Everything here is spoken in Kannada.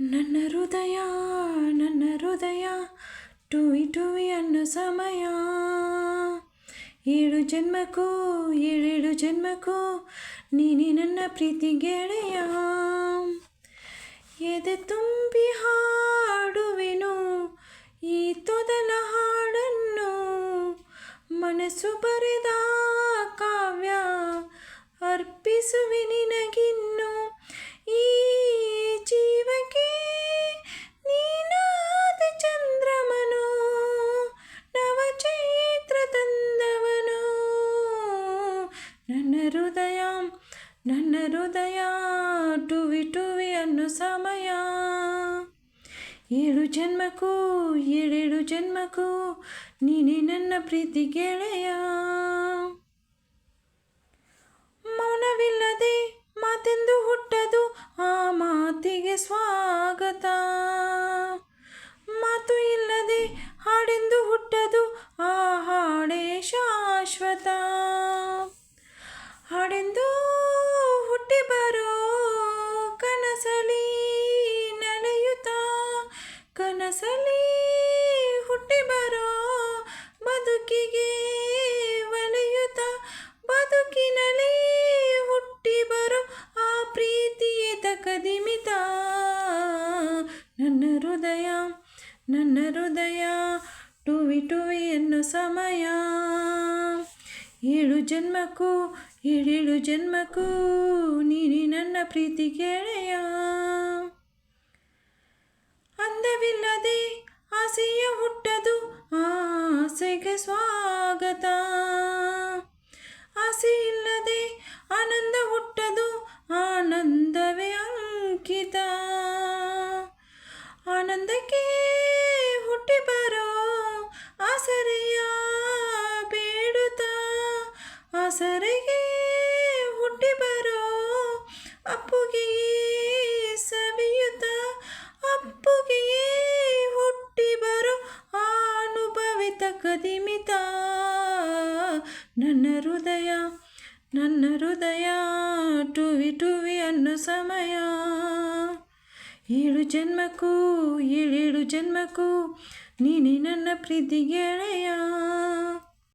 ನನ್ನ ಹೃದಯ ನನ್ನ ಹೃದಯ ಟುವಿ ಟುವಿ ಅನ್ನೋ ಸಮಯ. ಏಳು ಜನ್ಮಕ್ಕೂ, ಏಳೇಳು ಜನ್ಮಕ್ಕೂ ನೀನೇ ನನ್ನ ಪ್ರೀತಿ ಗೆಳೆಯ. ಎದೆ ತುಂಬಿ ಹಾಡುವೆನು ಈ ತೊದಲ ಹಾಡನ್ನು, ಮನಸ್ಸು ಬರೆದ ನನ್ನ ಹೃದಯ ನನ್ನ ಹೃದಯ, ಟುವಿ ಟುವಿ ಅನ್ನು ಸಮಯ. ಏಳು ಜನ್ಮಕ್ಕೂ, ಏಳೇಳು ಜನ್ಮಕ್ಕೂ ನೀನೇ ನನ್ನ ಪ್ರೀತಿ ಗೆಳೆಯ. ಮೌನವಿಲ್ಲದೆ ಮಾತೆಂದು ಹುಟ್ಟದು ಆ ಮಾತಿಗೆ ಸ್ವಾಗತ. ಹಾಡೆಂದು ಹುಟ್ಟಿ ಬರೋ ಕನಸಲಿ ನಡೆಯುತ್ತ? ಕನಸಲಿ ಹುಟ್ಟಿ ಬರೋ ಬದುಕಿಗೆ ಒಲೆಯುತ್ತ? ಬದುಕಿನಲ್ಲಿ ಹುಟ್ಟಿ ಬರೋ ಆ ಪ್ರೀತಿಯೇ ತಕದಿಮಿತ ನನ್ನ ಹೃದಯ ನನ್ನ ಹೃದಯ, ಟುವಿ ಟುವಿ ಎನ್ನು ಸಮಯ. ಏಳು ಜನ್ಮಕ್ಕೂ ಏಳೇಳು ಜನ್ಮಕ್ಕೂ ನೀನೆ ನನ್ನ ಪ್ರೀತಿ ಗೆಳೆಯ. ಅಂದವಿಲ್ಲದೆ ಆಸೆಯ ಹುಟ್ಟದು ಆಸೆಗೆ ಸ್ವಾಗತ. ಆಸೆ ಆಸರೆಗೆ ಹುಟ್ಟಿ ಬರೋ ಅಪ್ಪುಗೆಯೇ ಸವಿಯುತ ಅಪ್ಪುಗೆಯೇ ಹುಟ್ಟಿ ಬರೋ ಅನುಭವಿತ ಕದಿಮಿತ. ನನ್ನ ಹೃದಯ ನನ್ನ ಹೃದಯ ಟುವಿ ಟುವಿ ಅನ್ನೋ ಸಮಯ. ಏಳು ಜನ್ಮಕ್ಕೂ, ಏಳೇಳು ಜನ್ಮಕ್ಕೂ ನೀನೇ ನನ್ನ ಪ್ರೀತಿ ಗೆಳೆಯ.